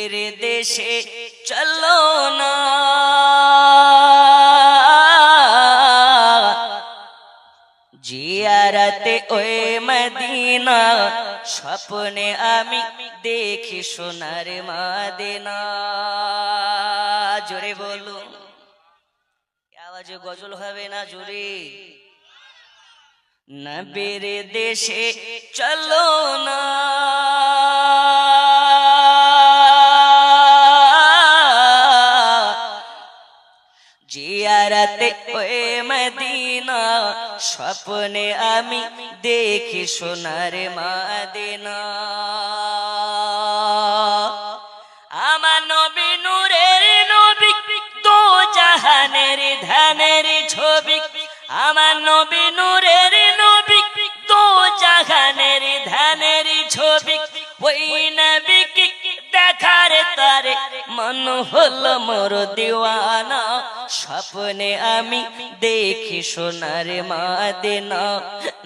এর দেশে চলো না। জিয়ারাতে ওই মদিনা, স্বপ্নে আমি দেখি সোনার মাদিনা। জোরে বলুন আওয়াজে গজল হবে না জোরে? নবীর দেশে চলো না। জিয়ারাতে ওই মদিনা, স্বপ্নে আমি দেখি সোনার মাদিনা। আমার নবী নূরের নবী, তো জাহানের ধানের ছবি। আমার নবী নূরের নবী, তো জাহানের ধানের ছবি। ওই নবীকে দেখার তারে মন হলো মোর দিওয়ানা। স্বপ্নে আমি দেখি সোনার মাদিনা।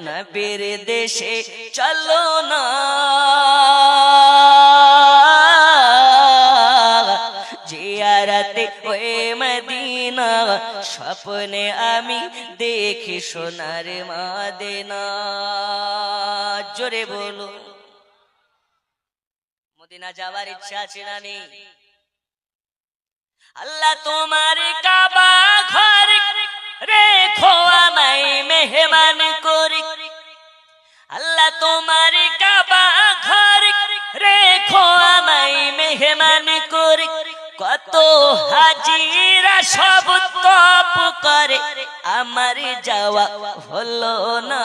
নবীর দেশে চলো না। স্বপ্নে আমি দেখি সোনার মাদিনা। জোরে বলো। মদিনা যাওয়ার ইচ্ছা আছে না নেই? আল্লাহ তোমার কাবা ঘর রেখো আমায় মেহমান করি। আল্লাহ তোমার কাবা ঘর রেখো আমায় মেহমান করি। কত হাজিরা সব তপ করে, আমার যাওয়া হলো না।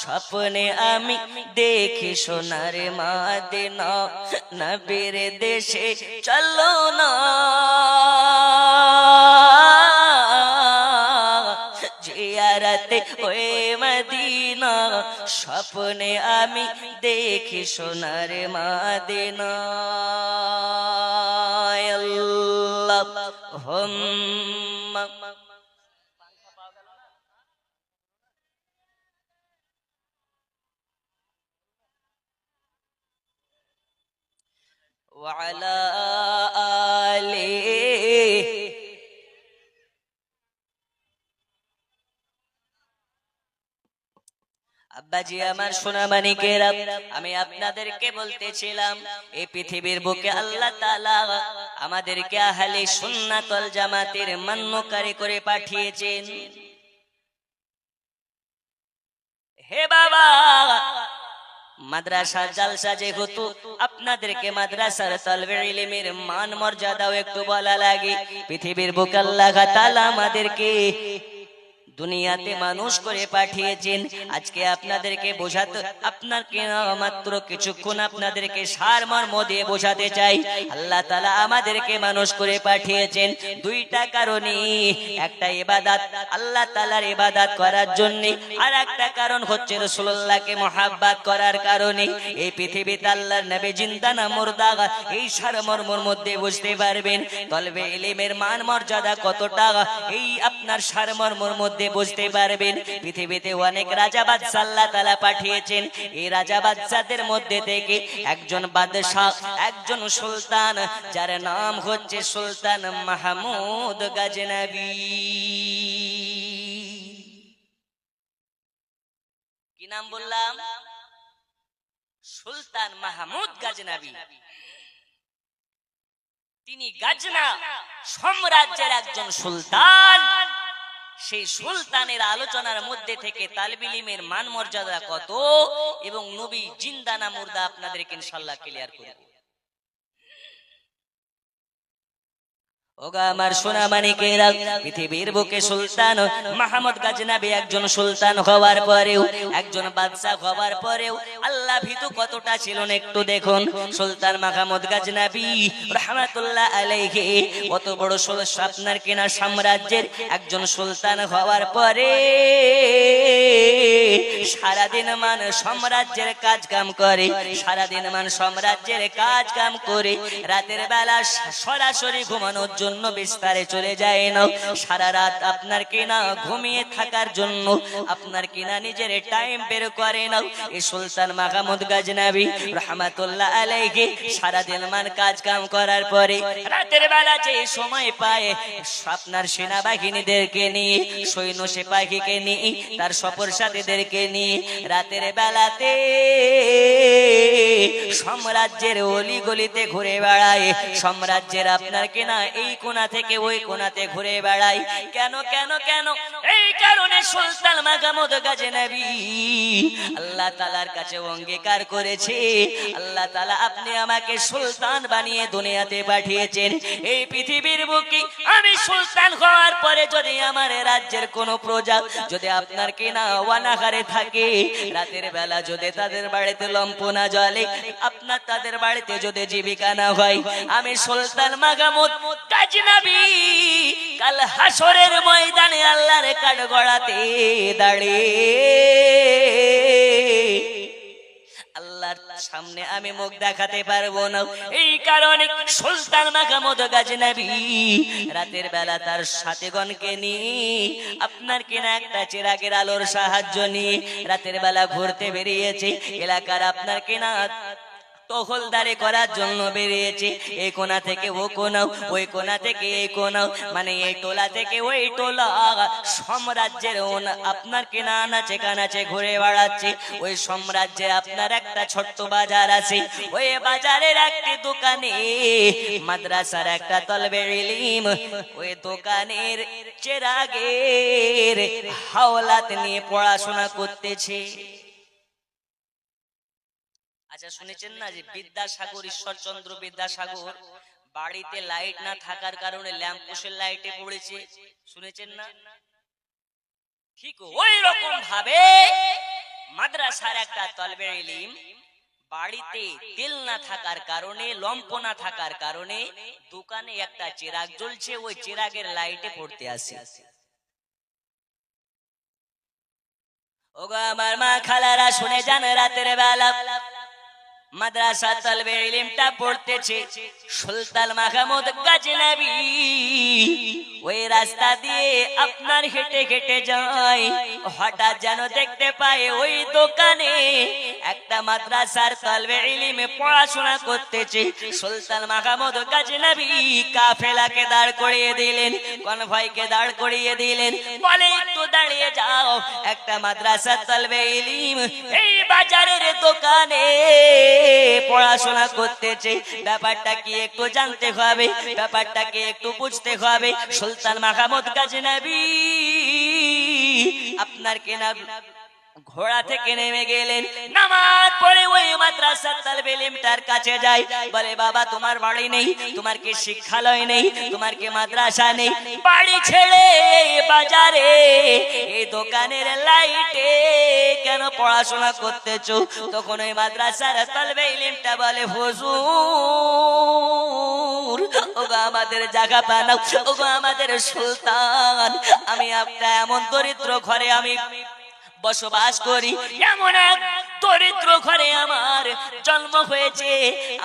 স্বপ্নে আমি দেখি সোনার মাদিনা, নবীর দেশে চলো না। জিয়ারাতে ওই মদিনা, স্বপ্নে আমি দেখি সোনার মাদিনা। اللهم وعلى آله আব্বাজি আমার সোনা মানিকেরা আমি আপনাদেরকে বলতেছিলাম এই পৃথিবীর বুকে আল্লাহ তাআলা আমাদেরকে আহলে সুন্নাতল জামাতের মান্যকারী করে পাঠিয়েছেন। হে বাবা মাদ্রাসা জালসা যেহেতু আপনাদেরকে মাদ্রাসার তলবে ইলমের মান মর্যাদাও একটু বলা লাগে। পৃথিবীর বুক আল্লাহ তাআলা আমাদেরকে দুনিয়াতে মানুষ করে পাঠিয়েছেন। আজকে আপনাদেরকে বোঝাতে আপনাকে মাত্র কিছুক্ষণ আপনাদেরকে সার মর্ম দিয়ে বোঝাতে চাই। আল্লাহ তালা আমাদেরকে মানুষ করে পাঠিয়েছেন। দুইটা কারণে। একটা এবাদাত আল্লাহ তালার এবাদাত করার জন্য। আর একটা কারণ হচ্ছে রসুল্লাহকে মহাব্বাত করার কারণে। এই পৃথিবীতে আল্লাহর নবী জিন্দা না মুর্দা। এই সার মর্মর মধ্যে বুঝতে পারবেন। তলবে এলিমের মান মর্যাদা কতটা? এই আপনার সার মর্মর মধ্যে বুঝতে পারবেন, পৃথিবীতে অনেক রাজা বাদশাহ আল্লাহ তাআলা পাঠিয়েছেন। এই রাজা বাদশাদের মধ্যে থেকে একজন বাদশাহ, একজন সুলতান, যার নাম হচ্ছে সুলতান মাহমুদ গাজনবী। কি নাম বললাম? সুলতান মাহমুদ গাজনবী। তিনি গাজনা সাম্রাজ্যের একজন সুলতান। সেই সুলতানের আলোচনার মধ্যে থেকে তালবিলিমের মান মর্যাদা কত? এবং নবী জিন্দানা মুর্দা আপনাদেরকে ইনশাল্লাহ ক্লিয়ার করব। বুকে সুলতান একজন সুলতান একজন হওয়ার কতটা একটু দেখুন। সুলতান কত বড় কেনা সাম্রাজ্যের একজন সুলতান হওয়ার পরে সারাদিন মান সাম্রাজ্যের কাজ কাম করে, সারাদিন মান সাম্রাজ্যের কাজ কাম করে, রাতের বেলা সরাসরি ঘুমানোর জন্য জন্য বিস্তারে চলে যায় না। সারা রাত আপনার কিনা ঘুমিয়ে থাকার জন্য আপনার কিনা নিজের টাইম বের করে না। এই সুলতান মাহমুদ গাজনাবি রহমাতুল্লাহ আলাইহি সারা দিন মান কাজ কাম করার পরে রাতের বেলা যে সময় পায়, আপনার সেনাবাহিনীদেরকে নিয়ে, সৈন্য সিপাহীকে নিয়ে, তার সফর সাথীদেরকে নিয়ে রাতের বেলাতে সাম্রাজ্যের অলি গলিতে ঘুরে বেড়ায়। সাম্রাজ্যের আপনার কেনা এই কোণা থেকে ওই কোণাতে ঘুরে বেড়ায়। কেন কেন কেন? এই কারণে সুলতান মাহমুদ গাজনবী আল্লাহ তালার কাছে অঙ্গীকার করেছে। আল্লাহ তালা আপনি আমাকে সুলতান বানিয়ে দুনিয়াতে পাঠিয়েছেন। এই পৃথিবীর বুকে আমি সুলতান হওয়ার পরে যদি আমার রাজ্যের কোনো প্রজা যদি আপনার কিনা ওয়ানাহারে থাকে, রাতের বেলা যদি তাদের বাড়িতে লম্পনা জলে আপনার তাদের বাড়িতে যদি জীবিকা না হয়, আমি সুলতান মাগামুদ গাজনাবি কাল হাসরের ময়দানে আল্লাহর কাঠ গড়াতে দাঁড়িয়ে। সামনে আমি মুখ দেখাতে পারব না। এই কারণে সুলতান মাহমুদ নাবি রাতের বেলা তার সাথে সাথীগণকে নিয়ে আপনার কিনা একটা চিরাগের আলোর সাহায্য নিয়ে রাতের বেলা ঘুরতে বেরিয়েছে। এলাকার আপনার কিনা টহলদারি করার জন্য বেরিয়েছে। এই কোনা থেকে ও কোনা ওই কোনা থেকে এই কোনা মানে এই টোলা থেকে ওই টোলা। সাম্রাজ্যের আপনার কেনা আনাচে কানাচে ঘুরে বেড়াচ্ছে। ওই সাম্রাজ্যে আপনার একটা ছোট্ট বাজার আছে। ওই বাজারের একটি দোকানে, মাদ্রাসার একটা তলবে ইলিম। ওই দোকানের চেরাগের হাওলাত নিয়ে পড়াশোনা করতেছে। আচ্ছা শুনেছেন না যে বিদ্যাসাগর ঈশ্বরচন্দ্র বিদ্যাসাগর বাড়িতে লাইট না থাকার কারণে ল্যাম্পোস্টের লাইটে পড়েছে। শুনেছেন না? ঠিক ওই রকম ভাবে মাদ্রাসার একটা তলবে ইলিম বাড়িতে তেল না থাকার কারণে লম্প না থাকার কারণে দোকানে একটা চিরাগ জ্বলছে ওই চিরাগের লাইটে পড়তে আসে। ওগো আমার মা খালারা শুনে যান রাতের বেলা। মাদ্রাসা তলবে ইলিমটা পড়তেছে। সুলতান মাহমুদ গাজনবী ওই রাস্তা দিয়ে আপনার হেঁটে হেঁটে যায়। হঠাৎ যেন দেখতে পায় ওই দোকানে একটা মাদ্রাসার তলবে ইলিমে পড়াশোনা করতেছে। সুলতান মাহমুদ গাজনবী কাফেলাকে দাঁড় করিয়ে দিলেন, কনভয়কে দাঁড় করিয়ে দিলেন। বলে, একটু দাঁড়িয়ে যাও, একটা মাদ্রাসা তলবে ইলিম এই বাজারের দোকানে। পড়াশোনা করতেছে। ব্যাপারটা কি একটু জানতে হবে? ব্যাপারটা কি একটু বুঝতে হবে। সুলতান মাহমুদ গাজী নবী আপনার কেনা ঘোড়া থেকে নেমে গেলেন। নামাজ পড়ে ওই মাদ্রাসা তালবে ইলমটার কাছে যায় বলে, বাবা, তোমার বাড়ি নেই, তোমার কি শিক্ষালয় নেই, তোমার কি মাদ্রাসা নেই? বাড়ি ছেড়ে বাজারে এই দোকানের লাইটে কেন পড়াশোনা করতেছো? তখন ওই মাদ্রাসার তালবে ইলমটা বলে, হুজুর, ওগো আমাদের জায়গা পানাও ওগো আমাদের সুলতান। আমি একটা এমন দরিদ্র ঘরে আমি বসবাস করি। এমন এক দরিদ্র ঘরে আমার জন্ম হয়েছে।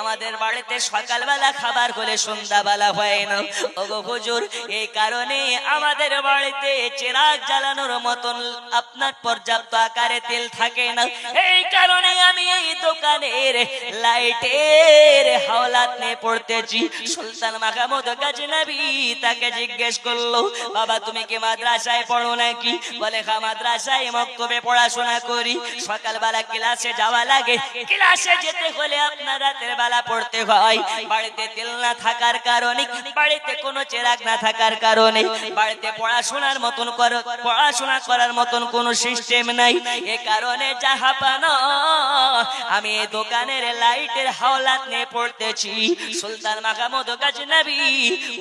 আমাদের বাড়িতে সকালবেলা খাবার হলে সন্ধ্যাবেলা হয় না। ওগো হুজুর এই কারণে আমাদের বাড়িতে চেরাগ জ্বালানোর মতন আপনার পর্যাপ্ত আকারে তেল থাকে না। এই কারণে আমি এই দোকানের লাইটের হাওলাত নিয়ে পড়তেছি। সুলতান মাহমুদ গাজনবী তাকে জিজ্ঞেস করল, বাবা, তুমি কি মাদ্রাসায় পড়ো নাকি? বলে হ্যাঁ মাদ্রাসায় মক্তবে পড়াশোনা করি। সকালবেলা ক্লাসে যাওয়া লাগে। ক্লাসে যেতে হলে আপনার রাতের বেলা পড়তে হয়। বাড়িতে তেল না থাকার কারণে, বাড়িতে কোনো চেরাগ না থাকার কারণে, বাড়িতে পড়াশোনার মতন পড়াশোনা করার মতন কোনো সিস্টেম নাই। এ কারণে যাহা পানো, আমি দোকানের লাইটের হাওলাত নিয়ে পড়তেছি। সুলতান মাহমুদ গাজনবী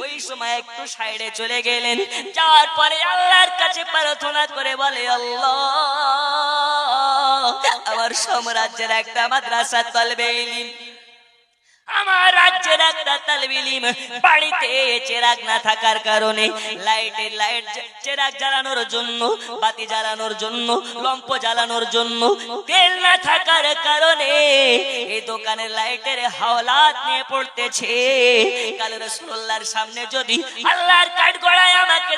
ওই সময় একটু সাইডে চলে গেলেন। যাওয়ার পরে আল্লাহর কাছে প্রার্থনা করে বলে, আল্লাহ, আমার সাম্রাজ্যের একটা মাদ্রাসা তলবে আমার রাজ্যের একটা তালবি ইলিম। বাড়িতে চেরাগ না থাকার কারণে লাইটের লাইট চেরাগ জ্বালানোর জন্য, বাতি জ্বালানোর জন্য, লম্প জ্বালানোর জন্য, তেল না থাকার কারণে এই দোকানের লাইটের হাওলাত নিয়ে পড়তেছে। কাল রসুল্লাহর সামনে যদি আল্লাহর কাঠ গড়ায় আমাকে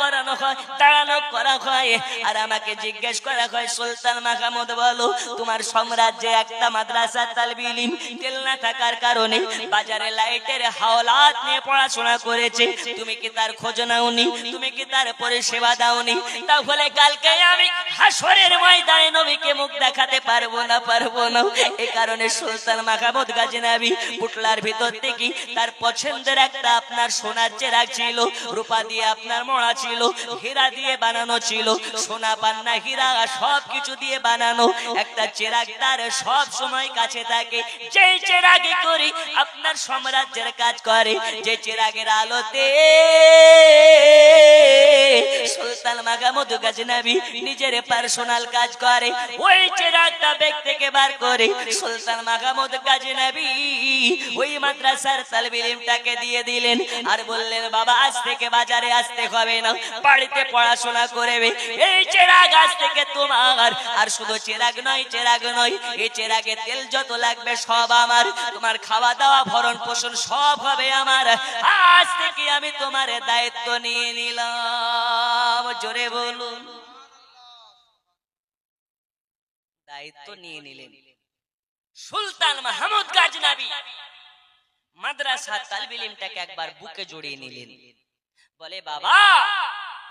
করানো হয়, দাঁড়ানো করা হয়। আর আমাকে জিজ্ঞেস করা হয়, সুলতান মাহমুদ, বলো, তোমার সাম্রাজ্যে একটা মাদ্রাসা তালবিলিম তেল না থাকার কারণে? বাজারে লাইটের হাওলাত নিয়ে পড়াশোনা করেছে। তুমি কি তার খোঁজ নাওনি? তুমি কি তার পরিষেবা দাওনি? তাহলে কালকে আমি হাসরের ময়দানে নবীকে মুখ দেখাতে পারব না পারব না। এই কারণে সুলতান মাহমুদ গাজনাবি, পুটলার ভিতর থেকে তার পছন্দের একটা আপনার সোনার চেরাগ ছিল। রূপা দিয়ে আপনার মোড়া ছিল, হীরা দিয়ে বানানো ছিল, সোনা পান্না, হীরা সব কিছু দিয়ে বানানো। একটা চেরাগ তার সব সময় কাছে থাকে। যে চেরাগে করি, আপনার সাম্রাজ্যের কাজ করে। যে চেরাগের আলোতে সুলতান মাগামুদ গাজনাবি নিজের পার্সোনাল কাজ করে। ওই চেরাগটা ব্যাগ থেকে বার করে। সুলতান মাগামুদ গাজনাবি ওই মাদ্রাসার তালবিলিমটাকে দিয়ে দিলেন। আর বললেন, বাবা, আজ থেকে বাজারে আসতে হবে না। বাড়িতে পড়াশোনা করবে। এই চেরাগ আজ থেকে তোমার। আর শুধু চেরাগ নয় চেরাগ নয়, এই চেরাগে তেল যত লাগবে সব আমার। তোমার খাওয়া দাওয়া ভরণ পোষণ সব হবে আমার। আজ থেকে আমি তোমার দায়িত্ব নিয়ে নিলাম। জোরে বলুন। দায়িত্ব নিয়ে নিলেন। সুলতান মাহমুদ গাজনাবি মাদ্রাসা তালবিলিমটাকে একবার বুকে জড়িয়ে নিলেন। বলে বাবা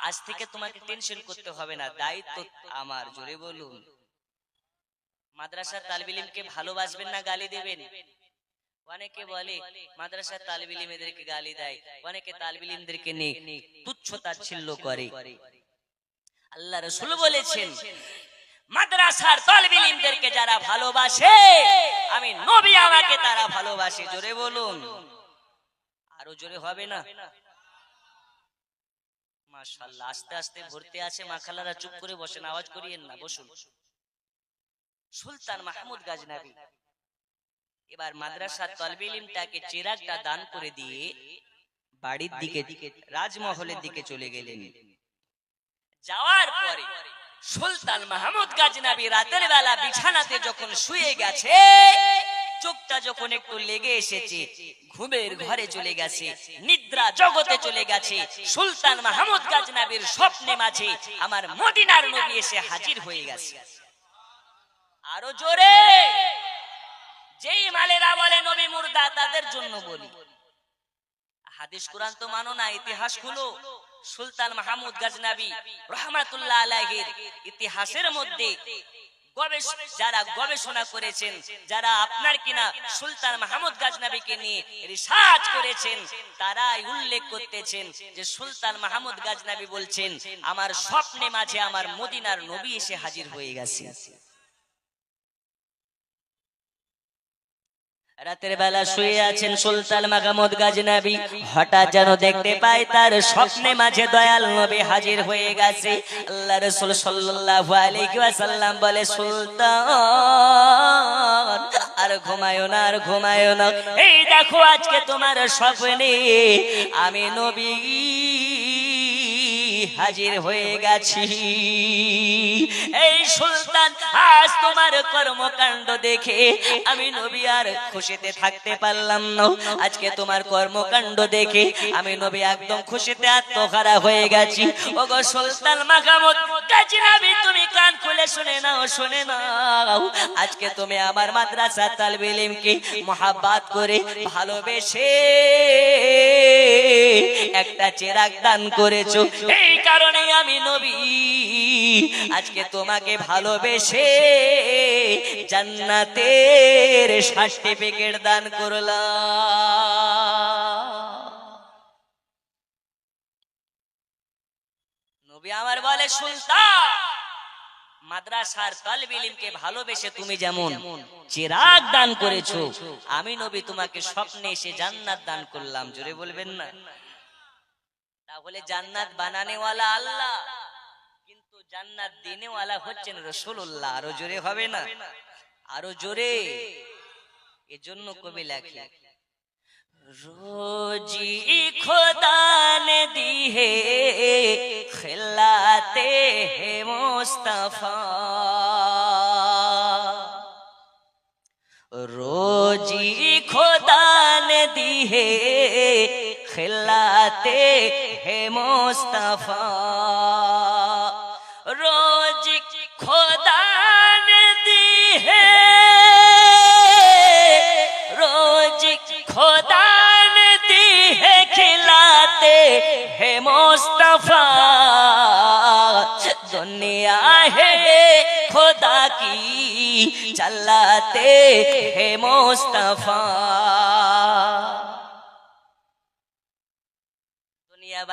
আজ থেকে তোমাকে টেনশন করতে হবে না দায়িত্ব আমার জোরে বলুন। মাদ্রাসার তালবিলিমকে ভালোবাসবেন না গালি দেবেন। অনেকে বলে মাদ্রাসার তালবিলিম এদেরকে গালি দেয়। অনেকে তালবিলিমদেরকে নিয়ে তুচ্ছ তাচ্ছিল্য করে। আল্লাহ রসুল বলেছেন মাদ্রাসার তালবিলিমদেরকে যারা ভালোবাসে আমি নবী আমাকে তারা ভালোবাসে। জোরে বলুন। আরও জোরে হবে না? মাশাআল্লাহ, আস্তে আস্তে ভর্তি আছে চুপ করে বসেন, আওয়াজ করিয়েন না, বসুন। সুলতান মাহমুদ গাজনাবি, এবার তলবিলিমটাকে চিরাগটা দান করে দিয়ে বাড়ির দিকে, রাজমহলের দিকে চলে গেলেন। যাওয়ার পরে সুলতান মাহমুদ গাজনাবি রাতের বেলা বিছানাতে যখন শুয়ে গেছে চোখটা যখন একটু লেগে এসেছে ঘুমের ঘরে চলে গেছে নিদ্রা জগতে চলে গেছে সুলতান মাহমুদ গাজনাবির স্বপ্নে মাঝে আমার মদিনার নবী এসে হাজির হয়ে গেছে। আরও জোরে! যেই মালেরা বলে নবী মুর্দা তাদের জন্য বলি। হাদিস কোরআন তো মানো না ইতিহাস খুলো। সুলতান মাহমুদ গাজনাবি রহমাতুল্লাহ আলাইহির ইতিহাসের মধ্যে যারা গবেষণা করেছেন, যারা আপনার কিনা সুলতান মাহমুদ গাজনাবিকে নিয়ে রিসার্চ করেছেন, তারাই উল্লেখ করতেছেন যে সুলতান মাহমুদ গাজনাবি বলছেন, আমার স্বপ্নে মাঝে আমার মদিনার নবী এসে হাজির হয়ে গেছে। রাতের বেলা শুয়ে আছেন সুলতান মাহমুদ গাজনাবি। হঠাৎ যেন দেখতে পায় তার স্বপ্নে মাঝে দয়াল নবী হাজির হয়ে গেছে। আল্লাহ রাসূল সাল্লাল্লাহু আলাইহি ওয়াসাল্লাম বলে সুলতান আর ঘুমায়ো না আর ঘুমায়ো না। এই দেখো আজকে তোমার স্বপ্নে আমি নবী। হাজির হয়ে গেছি। এই সুলতান, আজ তোমার কর্মকাণ্ড দেখে আমি নবী আর খুশিতে থাকতে পারলাম না। আজকে তোমার কর্মকাণ্ড দেখে আমি নবী একদম খুশিতে আত্মহারা হয়ে গেছি। ওগো সুলতান মাকামত গাজনাবি তুমি কান খুলে শুনে নাও শুনে নাও। আজকে তুমি আমার মাদ্রাসা তালবিলিমকে মহাব্বাত করে ভালোবেসে একটা চেরাগ দান করেছ। এই কারণে আমি নবী। আজকে তোমাকে ভালোবেসে জান্নাতের সার্টিফিকেট দান করলাম। নবী আমার বলে, সুলতান মাদ্রাসার তালবিলিমকে ভালোবেসে তুমি যেমন চিরাগ দান করেছ আমি নবী তোমাকে স্বপ্নে এসে জান্নাত দান করলাম জোরে বলবেন না? তাহলে জান্নাত বানানেওয়ালা আল্লাহ। কিন্তু জান্নাত দিনেওয়ালা হচ্ছেন রসুল্লাহ আরও জোরে হবে না? আরও জোরে। এজন্য কবি লেখে रोजी खुदा ने दी है खिलाते हैं मुस्तफा रोजी खुदा ने दी है खिलाते हैं मुस्तफा रोजी खुदा की चलाते है मुस्तफा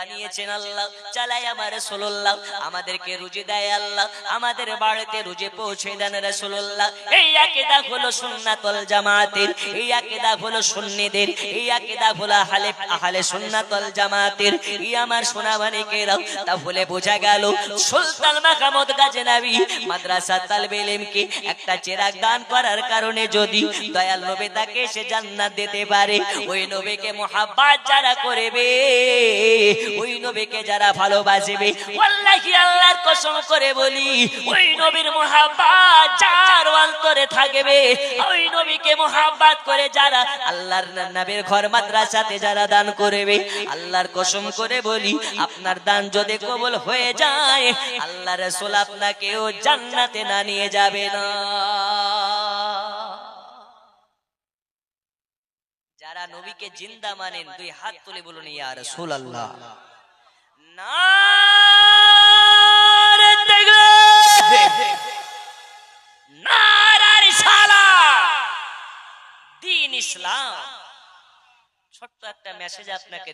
বানিয়েছেন আল্লাহ চালাই আমার রসুল্লাহ আমাদেরকে রুজি দেয় আল্লাহ, আমাদের বাড়িতে রুজি পৌঁছে দেন রসুল্লাহ এই আকিদা হলো সুন্নাতুল জামাতের, এই আকিদা হলো সুন্নিদের, এই আকিদা হলো আহলে আহলে সুন্নাতুল জামাতের। এই আমার সোনামানিকেরা, তাহলে বোঝা গেল সুলতান মাহমুদ গাজনাবি মাদ্রাসা তালবে ইলমকে একটা চেরাগ দান করার কারণে যদি দয়াল নবী তাকে সে জান্নাত দিতে পারে, ওই নবীকে মোহাব্বত যারা করবে ওই নবীকে যারা ভালোবাসবে, ওয়াল্লাহি আল্লাহর কসম করে বলি, ওই নবীর মোহাব্বত যার অন্তরে থাকবে, ওই নবীকে মোহাব্বত করে যারা আল্লাহর নবীর ঘর, মাদ্রাসাতে যারা দান করবে, আল্লাহর কসম করে বলি, আপনার দান যদি কবুল হয়ে যায়, আল্লাহ রাসূল আপনাকেও জান্নাতে না নিয়ে যাবে না। যারা নবীকে জিন্দা মানেন দুই হাত তুলে বলুন ইয়া রাসূলুল্লাহ। দিন ইসলাম। ছোট্ট একটা মেসেজ আপনাকে